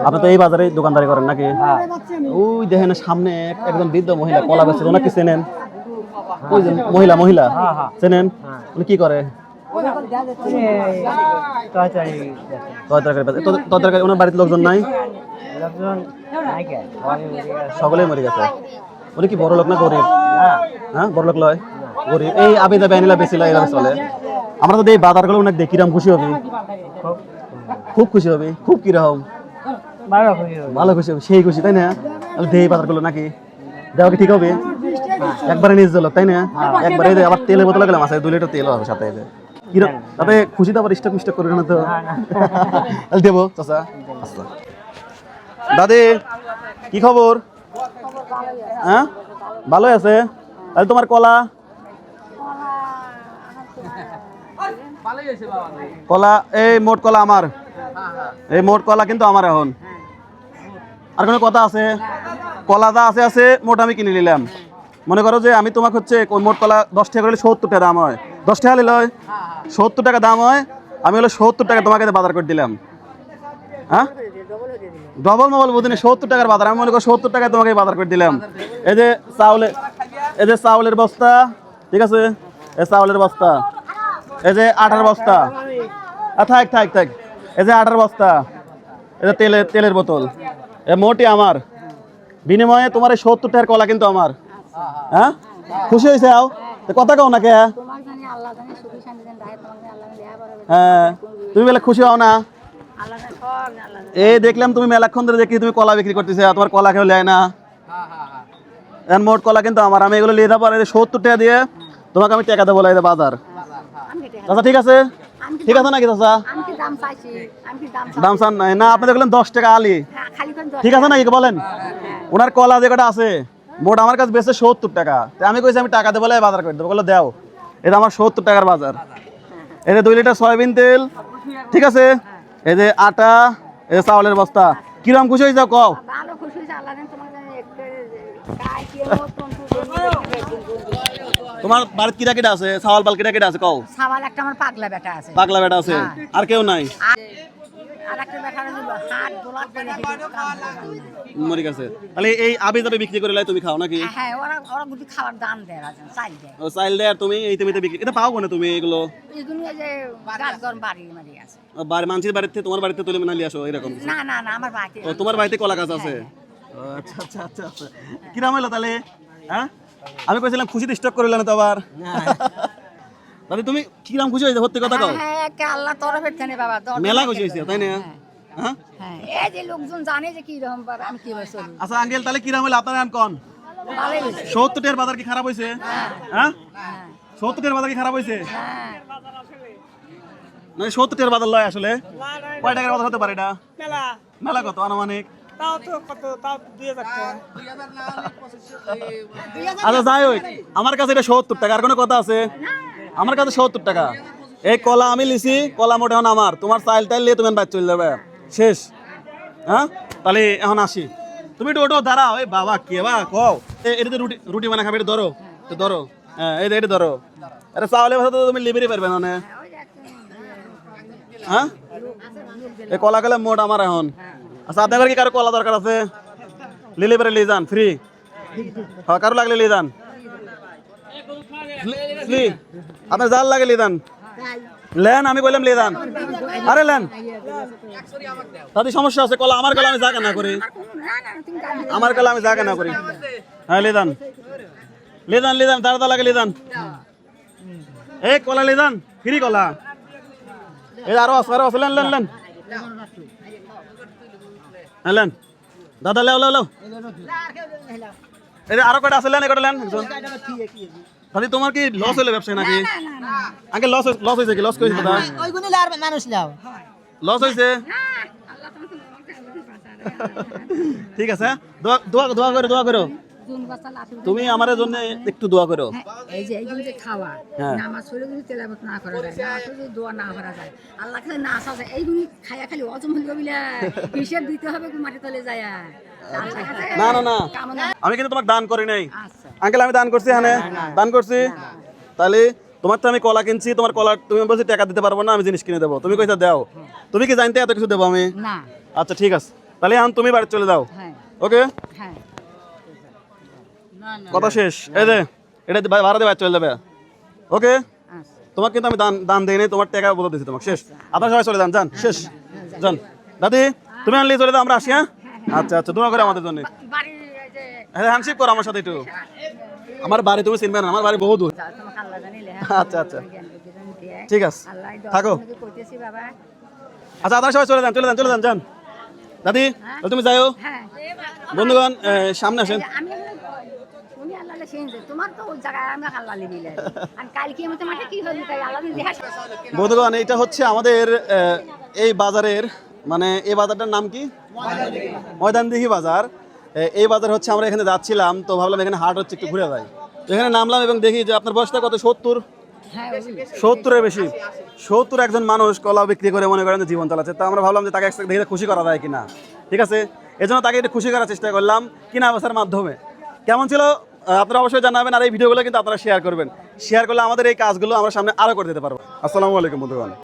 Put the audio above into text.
আপনি তো এই বাজারে দোকানদারি করেন নাকি? ওই দেখেন সামনে এক- একজন বৃদ্ধ মহিলা কলা বেচছে ওনাকে চেনেন? মহিলা মহিলা, চেনেন? উনি কি করে? লোকজন নাই? গেছে। না হ্যাঁ লয়? এই লয় চলে। আমরা তো এই বাজারগুলো অনেক দেখি খুশি হবি? খুব খুশি হবি। খুব কীরকম? ভালো খুশি হবে। সেই খুশি তাই না? দেই বাজারগুলো নাকি? দেওয়া কি ঠিক হবে? একবারে নিজ লোক তাই না? একবারে আবার তেলের বোতল গেলাম আছে দুই লিটার তেল হবে সাথে তাতে খুশিতে আবার স্টক মিস্টক করে না তো? তাহলে দেবো চাচা। আচ্ছা। দাদি কি খবর? হ্যাঁ? ভালোই আছে? তাহলে তোমার কলা? কলা এই মোট কলা আমার। এই মোট কলা কিন্তু আমার এখন। আর কোনো কথা আছে? কলা যা আছে আছে, মোট আমি কিনে নিলাম। মনে করো যে আমি তোমাকে হচ্ছে মোট কলা দশ টাকা করলে সত্তর টাকা দাম হয়। দশ টাকা নিলে সত্তর টাকা দাম হয়, আমি হলো সত্তর টাকা তোমাকে বাজার করে দিলাম। হ্যাঁ? ডবল মোবাইল বুঝিনি, সত্তর টাকার বাজার। আমি মনে করি সত্তর টাকায় তোমাকে বাজার করে দিলাম। এই যে চাউলে এই যে চাউলের বস্তা, ঠিক আছে? এই চাউলের বস্তা। এই যে আটার বস্তা। থাক থাক থাক। এই যে আটার বস্তা। এই যে তেলের তেলের বোতল। এ মোটি আমার। বিনিময়ে তোমার এই সত্তর টাকার কলা কিন্তু আমার। হ্যাঁ? খুশি হয়েছে আও? কথা কও না কে পারবে হ্যাঁ। তুমি বলে খুশি হও না? এই দেখলাম তুমি মেলাক্ষণ ধরে দেখি তুমি কলা বিক্রি করতেছে তোমার কলা কেউ নেয় না। এখন মোট কলা কিন্তু আমার আমি এগুলো নিয়ে যাব আর সত্তর টাকা দিয়ে তোমাকে আমি টাকা দেবো বাজার। চাচা ঠিক আছে? ঠিক আছে নাকি চাচা? কি দাম চান নাই। না আপনি দেখলেন দশ টাকা আলি। হ্যাঁ, ঠিক আছে না বলেন? ওনার কলা যে কটা আছে মোট আমার কাছে বেচে সত্তর টাকা। আমি কইছি আমি টাকা দেবো বাজার করে দেবো। বলে দেও। এটা আমার সত্তর টাকার বাজার। এই যে দুই লিটার সয়াবিন তেল ঠিক আছে? এই যে আটা এই যে চাউলের বস্তা। কিরম খুশি হয়ে যাও কও ভালো খুশি হয়েছে আল্লাহ জানি তোমার জানি একটু গায়ে কি মতন তোমার বাড়িতে কিরা কিটা আছে? চাওয়াল পাল কিরা কিটা আছে? কও। সাবাল একটা আমার পাগলা বেটা আছে। পাগলা বেটা আছে? আর কেউ নাই? করে মরে গেছে। তাহলে এই আবি যাবে বিক্রি করে লাই তুমি খাও নাকি? হ্যাঁ ওরা ওরা গুটি খাবার দাম দেয় রাজন চাই দেয়। ও চাইল দেয় আর তুমি এই তুমি বিক্রি এটা পাও কোনে তুমি এগুলো? দুনিয়া যে গাছ গরম বাড়ি মারি আছে। বাড়ি মানুষের বাড়িতে তোমার বাড়িতে তুলে আসো এরকম? না না না আমার বাড়িতে ও তোমার বাড়িতে কলা গাছ আছে? ও, আচ্ছা আচ্ছা আচ্ছা আচ্ছা। কিরাম তাহলে? হ্যাঁ? আমি কইছিলাম খুশিতে স্টক করে না তো আবার। তাহলে তুমি কিরাম খুশি হয়েছে? সত্যি কথা কও। হ্যাঁ একে আল্লাহ তরফের থেকে বাবা মেলা খুশি হয়েছে তাই না? হ্যাঁ। হ্যাঁ? এই যে লোকজন জানে যে কি রকম ভাবে আমি কি হয়েছে আচ্ছা আঙ্কেল তাহলে কিরাম হলো? আপনার আন কোন? ভালোই হয়েছে। সত্তর টাকার বাজার কি খারাপ হয়েছে? হ্যাঁ। হ্যাঁ? বাজার কি খারাপ হয়েছে? হ্যাঁ। না সত্তর বাজার লয় আসলে? কয় টাকার বাজার হতে পারে এটা? মেলা। মেলা কত? আনুমানিক? তাও তো কত তাও দুই হাজার আচ্ছা যাই হোক আমার কাছে এটা সত্তর টাকা আর কোনো কথা আছে? আমার কাছে সত্তর টাকা। এই কলা আমি লিছি কলা মোটা এখন আমার। তোমার চাইল টাইল নিয়ে তুমি বাইর চলে যাবে। শেষ। হ্যাঁ? তাহলে এখন আসি। তুমি একটু ওটো দাঁড়াও। এই বাবা কে বা কও। এ- এটা তো রুটি রুটি বানা খাবে এটা ধরো। তো ধরো। হ্যাঁ এই যে এটা ধরো। আরে চাউলের ভাষা তো তুমি লিবেরই পারবে না। হ্যাঁ? এই কলা গেলে মোট আমার এখন আচ্ছা আপনাদের কি কারও কলা দরকার আছে? লিলে পারে লিয়ে যান ফ্রি হ্যাঁ কারও লাগলে লিয়ে যান। আপনার জাল লাগে লিয়ে যান। লেন, আমি কইলাম লিয়ে যান। আরে লেন। তাদের সমস্যা আছে, কলা আমার কলা আমি জায়গা না করি। আমার কলা আমি জায়গা না করি। হ্যাঁ লিয়ে যান। লিয়ে যান লিয়ে যান তার লাগে লিয়ে যান। এই কলা লিয়ে যান ফ্রি কলা। এই যে আরও আছে আরও আছে, লেন লেন লেন। হ্যাঁ দাদা লেও লেও লেও। এই আরও কয়টা আছে? লেন এই কয়টা লেন একজন। তোমার কি লস হলো ব্যবসায় নাকি? আগে লস লস হয়েছে কি? লস করেছে দাদা? ওইগুলি লার মানুষ লাও। লস হয়েছে ঠিক আছে। দোয়া দোয়া দোয়া করো দোয়া করো। তুমি আমার জন্য একটু দোয়া করো। হ্যাঁ, এই যে যে খাওয়া হ্যাঁ। নামাজ পড়ে যদি তেলাবত না করা যায় নামাজ যদি দোয়া না করা যায় আল্লাহ কাছে না আসা যায় এইগুলি খাইয়া খালি অজম হিসেব দিতে হবে মাটি তলে যায়। না না না। আমি কিন্তু তোমাকে দান করি নাই। আচ্ছা। আঙ্কেল আমি দান করছি হ্যাঁ দান করছি? তাহলে তোমার তো আমি কলা কিনছি তোমার কলা তুমি বলছি টাকা দিতে পারব না আমি জিনিস কিনে দেবো। তুমি কইতা দাও। তুমি কি জানতে এত কিছু দেবো আমি? না। আচ্ছা ঠিক আছে। তাহলে এখন তুমি বাড়ি চলে যাও। হ্যাঁ। ওকে? হ্যাঁ। কথা শেষ। এই যে এটা ভাড়া দিয়ে চলে যাবে। ওকে আচ্ছা। তোমাকে কিন্তু আমি দান দান দিই নাই তোমার টাকা বলে দিচ্ছি তোমাকে। শেষ। আপনার সবাই চলে যান যান শেষ। যান। দাদি তুমি আনলে চলে যাও আমরা আসি হ্যাঁ? আচ্ছা আচ্ছা দোয়া করে আমাদের জন্য। বাড়ি এই যে হ্যাঁ হ্যান্ডশিপ করো আমার সাথে একটু। আমার বাড়ি তুমি চিনবে না আমার বাড়ি বহু দূর। আচ্ছা, আচ্ছা। ঠিক আছে। থাকো। মিনিট কইতেছি বাবা আচ্ছা আপনারা সবাই চলে যান চলে যান চলে যান যান। দাদি তুমি যাও হ্যাঁ। বন্ধুগণ সামনে আসেন। বন্ধুগণ এটা হচ্ছে আমাদের এই বাজারের মানে এই বাজারটার নাম কি? ময়দানদিঘি বাজার। এই বাজার হচ্ছে আমরা এখানে যাচ্ছিলাম তো ভাবলাম এখানে হাট হচ্ছে একটু ঘুরে যাই। এখানে নামলাম এবং দেখি যে আপনার বয়সটা কত? সত্তর? হ্যাঁ সত্তরের বেশি। সত্তর একজন মানুষ কলা বিক্রি করে মনে করেন যে জীবন চালাচ্ছে। তো আমরা ভাবলাম যে তাকে একসাথে দেখে খুশি করা যায় কিনা। ঠিক আছে? এই জন্য তাকে একটু খুশি করার চেষ্টা করলাম। কিনা অবস্থার মাধ্যমে। কেমন ছিল? আপনারা অবশ্যই জানাবেন আর এই ভিডিওগুলো কিন্তু আপনারা শেয়ার করবেন। শেয়ার করলে আমাদের এই কাজগুলো আমরা সামনে আরও করে দিতে পারব। আসসালামু আলাইকুম বন্ধুগণ।